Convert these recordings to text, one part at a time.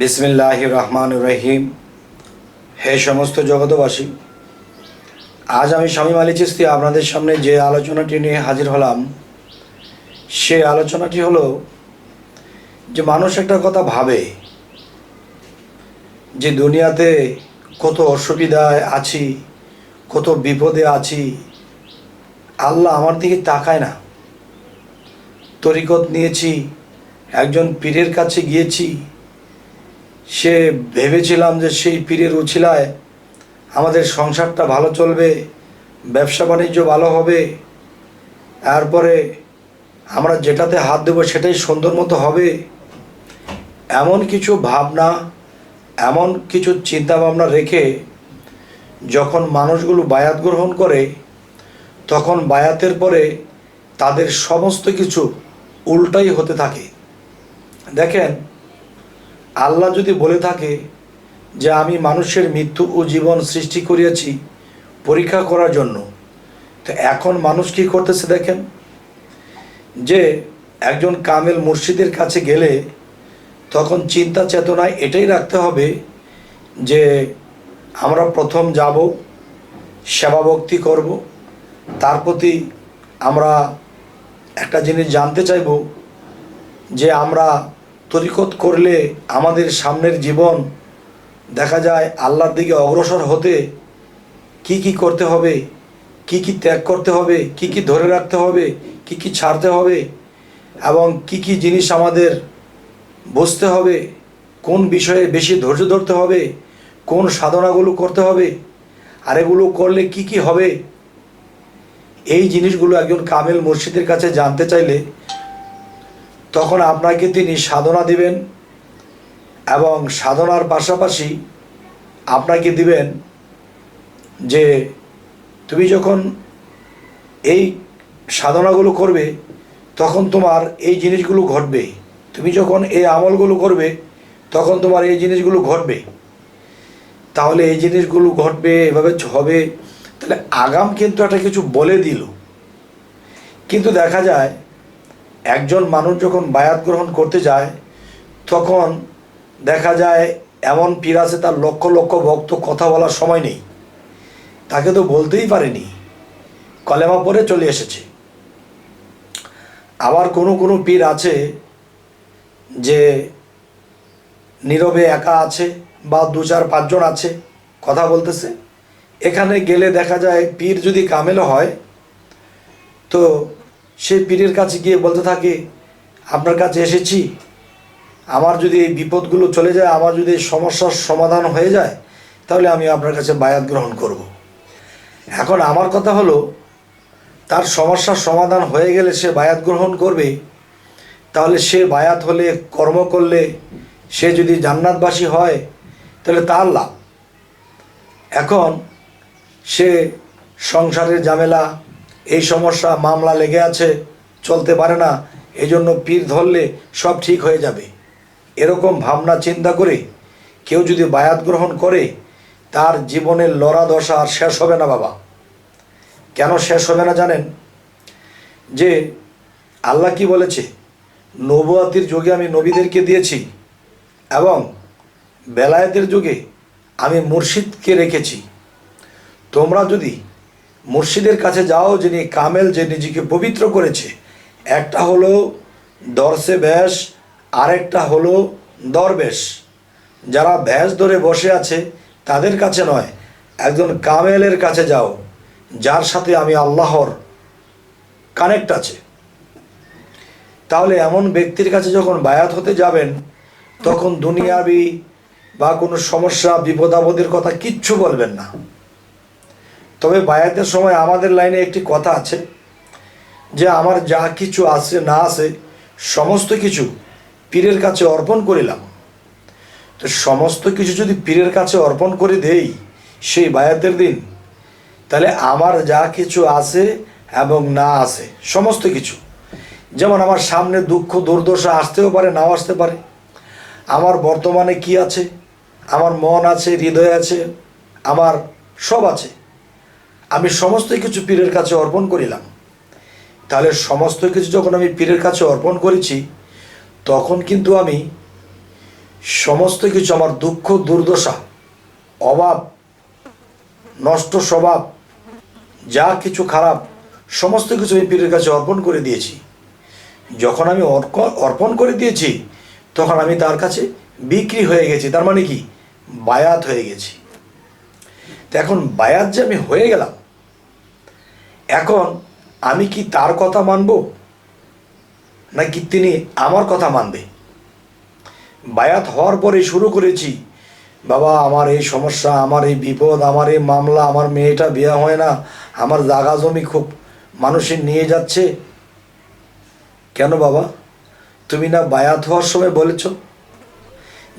বিসমিল্লাহ রহমান রহিম হে সমস্ত জগতবাসী আজ আমি স্বামী মালি চিস্তি আপনাদের সামনে যে আলোচনাটি নিয়ে হাজির হলাম, সে আলোচনাটি হলো যে মানুষ একটা কথা ভাবে যে দুনিয়াতে কত অসুবিধায় আছি, কত বিপদে আছি, আল্লাহ আমার দিকে তাকায় না। তরিকত নিয়েছি, একজন পীরের কাছে গিয়েছি সে ভেবেছিলাম যে সেই পীরের উছিলায় আমাদের সংসারটা ভালো চলবে, ব্যবসা বাণিজ্য ভালো হবে, তারপরে আমরা যেটাতে হাত দেবো সেটাই সুন্দর মতো হবে। এমন কিছু ভাবনা, এমন কিছু চিন্তা ভাবনা রেখে যখন মানুষগুলো বায়াত গ্রহণ করে, তখন বায়াতের পরে তাদের সমস্ত কিছু উল্টাই হতে থাকে। দেখেন আল্লাহ যদি বলে থাকে যে আমি মানুষের মৃত্যু ও জীবন সৃষ্টি করিয়াছি পরীক্ষা করার জন্য, তো এখন মানুষ কি করতেছে দেখেন? যে একজন কামেল মুর্শিদের কাছে গেলে তখন চিন্তা চেতনায় এটাই রাখতে হবে যে আমরা প্রথম যাব, সেবা ভক্তি করব, তার প্রতি আমরা একটা জিনিস জানতে চাইব যে আমরা তরিকত করলে আমাদের সামনের জীবন দেখা যায় আল্লাহর দিকে অগ্রসর হতে কি কি করতে হবে, কি কি ত্যাগ করতে হবে, কি কি ধরে রাখতে হবে, কি কি ছাড়তে হবে এবং কি কি জিনিস আমাদের বুঝতে হবে, কোন বিষয়ে বেশি ধৈর্য ধরতে হবে, কোন সাধনাগুলো করতে হবে, আর এগুলো করলে কি কি হবে, এই জিনিসগুলো একজন কামেল মুর্শিদের কাছে জানতে চাইলে তখন আপনাকে তিনি সাধনা দিবেন এবং সাধনার পাশাপাশি আপনাকে দিবেন যে তুমি যখন এই সাধনাগুলো করবে, তখন তোমার এই জিনিসগুলো ঘটবে। তুমি যখন এই আমলগুলো করবে, তখন তোমার এই জিনিসগুলো ঘটবে। তাহলে এই জিনিসগুলো ঘটবে, এভাবে হবে। তাহলে আগাম কিন্তু একটা কিছু বলে দিল। কিন্তু দেখা যায় একজন মানুষ যখন বায়াত গ্রহণ করতে যায়, তখন দেখা যায় এমন পীর আছে তার লক্ষ লক্ষ ভক্ত কথা বলার সময় নেই। তাকে তো বলতেই পারেনি। কলেমা পরে চলে এসেছে। আবার কোনো কোনো পীর আছে যে নীরবে একা আছে বা দু চার পাঁচজন আছে কথা বলতেছে। এখানে গেলে দেখা যায় পীর যদি কামেল হয়, তো সেই পীরের কাছে গিয়ে বলতে থাকে, আপনার কাছে এসেছি। আমার যদি এই বিপদগুলো চলে যায়, আমার যদি এই সমস্যার সমাধান হয়ে যায়, তাহলে আমি আপনার কাছে বায়াত গ্রহণ করব। এখন আমার কথা হলো, তার সমস্যার সমাধান হয়ে গেলে সে বায়াত গ্রহণ করবে। তাহলে সে বায়াত হলে, কর্ম করলে, সে যদি জান্নাতবাসী হয়, তাহলে তার লাভ। এখন সে সংসারের ঝামেলা এই সমস্যা মামলা লেগে আছে, চলতে পারে না এই জন্য পীর ধরলে সব ঠিক হয়ে যাবে। এরকম ভাবনা চিন্তা করে কেউ যদি বায়াত গ্রহণ করে, তার জীবনের লড়া দশা আর শেষ হবে না বাবা। কেন শেষ হবে না জানেন? যে আল্লাহ কি বলেছে? নবুয়াতির যুগে আমি নবীদেরকে দিয়েছি এবং বেলায়েতের যুগে আমি মুর্শিদকে রেখেছি। তোমরা যদি মুর্শিদের কাছে যাও, যিনি কামেল যে নিজেকে পবিত্র করেছে। একটা হলো দর্শে ব্যাস আরেকটা হলো দরবেশ। যারা ভ্যাস ধরে বসে আছে, তাদের কাছে নয়, একজন কামেলের কাছে যাও, যার সাথে আমি আল্লাহর কানেক্ট আছে। তাহলে এমন ব্যক্তির কাছে যখন বায়াত হতে যাবেন, তখন দুনিয়াবি বা কোনো সমস্যা বিপদ আপদের কথা কিচ্ছু বলবেন না। তবে বায়াতের সময় আমাদের লাইনে একটি কথা আছে, যে আমার যা কিছু আছে, না আছে, সমস্ত কিছু পীরের কাছে অর্পণ করিলাম। তো সমস্ত কিছু যদি পীরের কাছে অর্পণ করে দেই সেই বায়াতের দিন, তাহলে আমার যা কিছু আছে এবং না আছে, সমস্ত কিছু। যেমন আমার সামনে দুঃখ, দুর্দশা আসতেও পারে, নাও আসতে পারে। আমার বর্তমানে কি আছে? আমার মন আছে, হৃদয় আছে, আমার সব আছে। আমি সমস্ত কিছু পীরের কাছে অর্পণ করিলাম। তাহলে সমস্ত কিছু যখন আমি পীরের কাছে অর্পণ করেছি, তখন কিন্তু আমি সমস্ত কিছু আমার দুঃখ, দুর্দশা, অভাব, নষ্ট স্বভাব, যা কিছু খারাপ, সমস্ত কিছু আমি পীরের কাছে অর্পণ করে দিয়েছি। যখন আমি অর্পণ করে দিয়েছি, তখন আমি তার কাছে বিক্রি হয়ে গেছি। তার মানে কি? বায়াত হয়ে গেছি। তো এখন বায়াত যে আমি হয়ে গেলাম এখন আমি কি তার কথা মানব? নাকি তিনি আমার কথা মানবে? বায়াত হওয়ার পরে শুরু করেছি, বাবা, আমার এই সমস্যা, আমার এই বিপদ, আমার এই মামলা, আমার মেয়েটা বিয়ে হয় না, আমার জাগা জমি খুব মানুষের নিয়ে যাচ্ছে। কেন বাবা? তুমি না বায়াত হওয়ার সময় বলেছ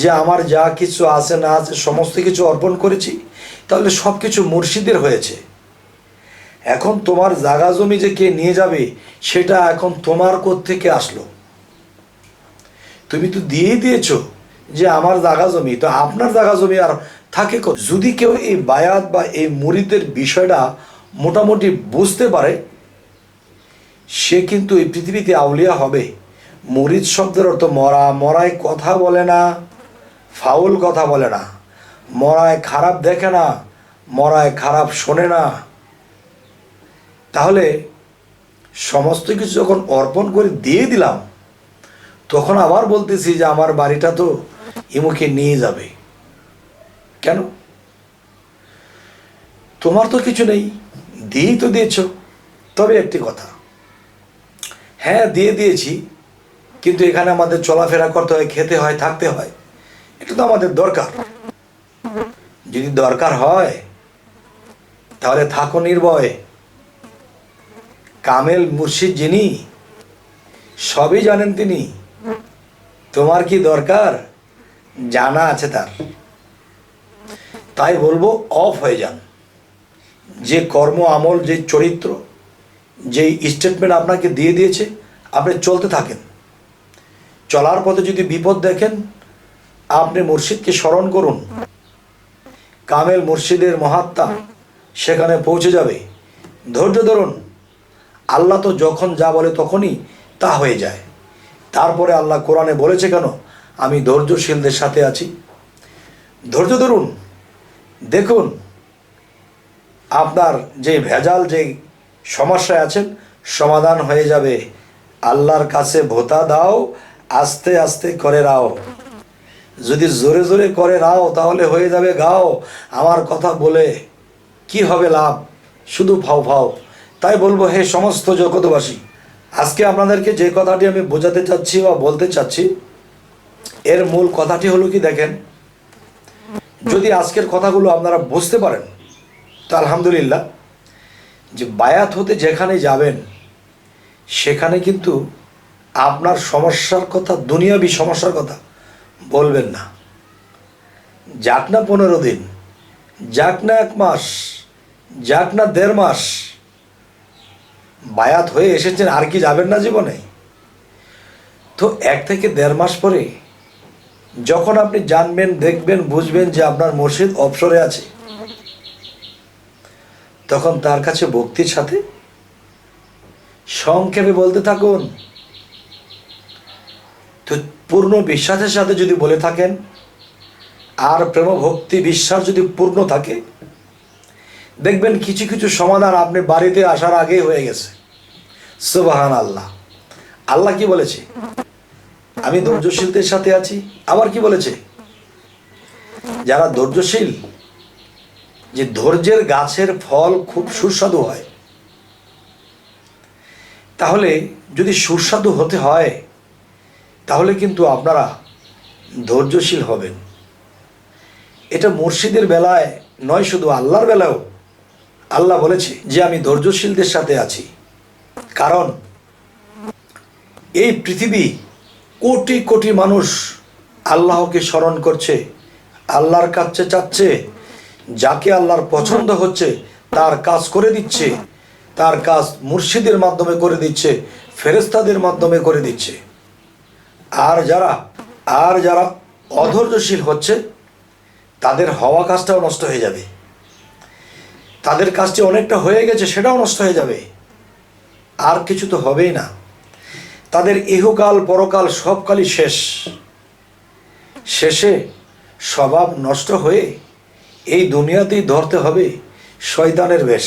যে আমার যা কিছু আছে না আছে, সমস্ত কিছু অর্পণ করেছি? তাহলে সব কিছু মুর্শিদের হয়েছে। এখন তোমার জাগা জমি যে কে নিয়ে যাবে, সেটা এখন তোমার থেকে আসলো? তুমি তো দিয়েই দিয়েছ যে আমার জাগা জমি, তো আপনার জাগা জমি আর থাকে যদি কেউ এই বায়াত বা এই মুরিদের বিষয়টা মোটামুটি বুঝতে পারে, সে কিন্তু এই পৃথিবীতে আউলিয়া হবে। মুরিদ শব্দের অর্থ মরা, মরায় কথা বলে না, ফাউল কথা বলে না। মরায় খারাপ দেখে না, মরায় খারাপ শোনে না। তাহলে সমস্ত কিছু যখন অর্পণ করে দিয়ে দিলাম, তখন আবার বলতেছি যে আমার বাড়িটা তো ইমুকে নিয়ে যাবে। কেন? তোমার তো কিছু নেই, দিয়েই তো দিয়েছ। তবে একটি কথা। হ্যাঁ দিয়ে দিয়েছি, কিন্তু এখানে আমাদের চলাফেরা করতে হয়, খেতে হয়, থাকতে হয়। এটা তো আমাদের দরকার। যদি দরকার হয়, তাহলে থাকো নির্ভয়। কামেল মুর্শিদ যিনি, সবই জানেন তিনি। তোমার কি দরকার? জানা আছে তার। তাই বলব অফ হয়ে যান। যে কর্ম, আমল, যে চরিত্র যেই স্টেটমেন্ট আপনাকে দিয়ে দিয়েছে, আপনি চলতে থাকেন। চলার পথে যদি বিপদ দেখেন, আপনি মুর্শিদকে স্মরণ করুন। কামেল মুর্শিদের মহাত্মা সেখানে পৌঁছে যাবে। ধৈর্য ধরুন। আল্লাহ তো যখন যা বলে তখনই তা হয়ে যায়। তারপরে আল্লাহ কোরআনে বলেছে কেন? আমি ধৈর্যশীলদের সাথে আছি। ধৈর্য ধরুন, দেখুন আপনার যে ভেজাল, যে সমস্যায় আছেন, সমাধান হয়ে যাবে। আল্লাহর কাছে ভোতা দাও, আস্তে আস্তে করে রাও। যদি জোরে জোরে করে রাও, তাহলে হয়ে যাবে গাও। আমার কথা বলে কি হবে লাভ? শুধু ফাও ফাও। তাই বলব, হে সমস্ত জগতবাসী আজকে আপনাদেরকে যে কথাটি আমি বোঝাতে চাচ্ছি বা বলতে চাচ্ছি, এর মূল কথাটি হলো কি দেখেন, যদি আজকের কথাগুলো আপনারা বুঝতে পারেন, তো আলহামদুলিল্লাহ, যে বায়াত হতে যেখানে যাবেন, সেখানে কিন্তু আপনার সমস্যার কথা, দুনিয়াবি সমস্যার কথা বলবেন না। যাক না পনেরো দিন, যাক না এক মাস, যাক না দেড় মাস বায়াত হয়ে এসেছেন, আর কি যাবেন না জীবনে? তো এক থেকে দেড় মাস পরে যখন আপনি জানবেন, দেখবেন, বুঝবেন যে আপনার মসজিদ অবসরে আছে, তখন তার কাছে ভক্তির সাথে সংক্ষেপে বলতে থাকুন। তো পূর্ণ বিশ্বাসের সাথে যদি বলে থাকেন, আর প্রেম ভক্তি বিশ্বাস যদি পূর্ণ থাকে, দেখবেন কিছু কিছু সমাধান আপনি বাড়িতে আসার আগেই হয়ে গেছে। সুবাহান আল্লাহ আল্লাহ কি বলেছে? আমি ধৈর্যশীলদের সাথে আছি, আবার কি বলেছে? যারা ধৈর্যশীল, যে ধৈর্যের গাছের ফল খুব সুস্বাদু হয়। তাহলে যদি সুস্বাদু হতে হয়, তাহলে কিন্তু আপনারা ধৈর্যশীল হবেন। এটা মুর্শিদের বেলায় নয়, শুধু আল্লাহর বেলায়ও আল্লাহ বলেছে যে আমি ধৈর্যশীলদের সাথে আছি। কারণ এই পৃথিবী কোটি কোটি মানুষ আল্লাহকে স্মরণ করছে, আল্লাহর কাছে চাচ্ছে, যাকে আল্লাহর পছন্দ হচ্ছে, তার কাজ করে দিচ্ছে, তার কাজ মুর্শিদের মাধ্যমে করে দিচ্ছে ফেরেস্তাদের মাধ্যমে করে দিচ্ছে। আর যারা আর যারা অধৈর্যশীল হচ্ছে, তাদের হওয়া কাজটাও নষ্ট হয়ে যাবে। তাদের কাজটি অনেকটা হয়ে গেছে, সেটাও নষ্ট হয়ে যাবে। আর কিছু তো হবেই না। তাদের ইহকাল পরকাল সবকালই শেষ। শেষে স্বভাব নষ্ট হয়ে এই দুনিয়াতেই ধরতে হবে শয়তানের বেশ।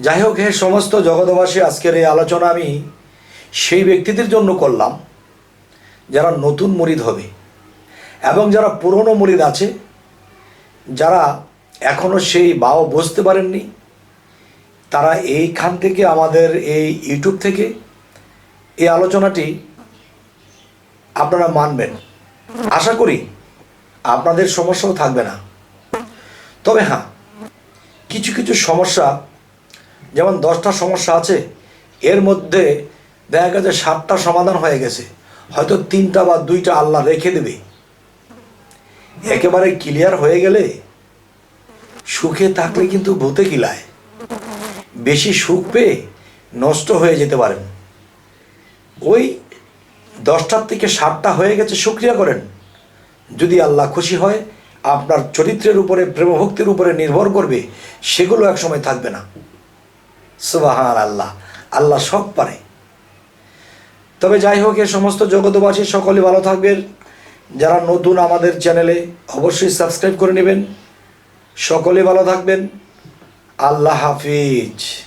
যাই হোক, হে সমস্ত জগতবাসী আজকের এই আলোচনা আমি সেই ব্যক্তিদের জন্য করলাম, যারা নতুন মরিদ হবে এবং যারা পুরনো মরিদ আছে, যারা এখনও সেই বাও বুঝতে পারেননি তারা এইখান থেকে আমাদের এই ইউটিউব থেকে এই আলোচনাটি আপনারা মানবেন। আশা করি আপনাদের সমস্যাও থাকবে না। তবে হ্যাঁ কিছু কিছু সমস্যা, যেমন দশটা সমস্যা আছে, এর মধ্যে দেখা গেছে সাতটা সমাধান হয়ে গেছে। হয়তো তিনটা বা দুইটা আল্লাহ রেখে দেবে। একেবারে ক্লিয়ার হয়ে গেলে সুখে থাকলে কিন্তু ভূতে কিলায় বেশি সুখ পেয়ে নষ্ট হয়ে যেতে পারেন। ওই দশটার থেকে সাতটা হয়ে গেছে সুক্রিয়া করেন। যদি আল্লাহ খুশি হয়, আপনার চরিত্রের উপরে, প্রেমভক্তির উপরে নির্ভর করবে, সেগুলো একসময় থাকবে না। সুবাহান আল্লাহ আল্লাহ সব পারে। তবে যাই হোক, এ সমস্ত জগতবাসী সকলে ভালো থাকবেন। যারা নতুন আমাদের চ্যানেলে, অবশ্যই সাবস্ক্রাইব করে নেবেন। সকলে ভালো থাকবেন। আল্লাহ হাফিজ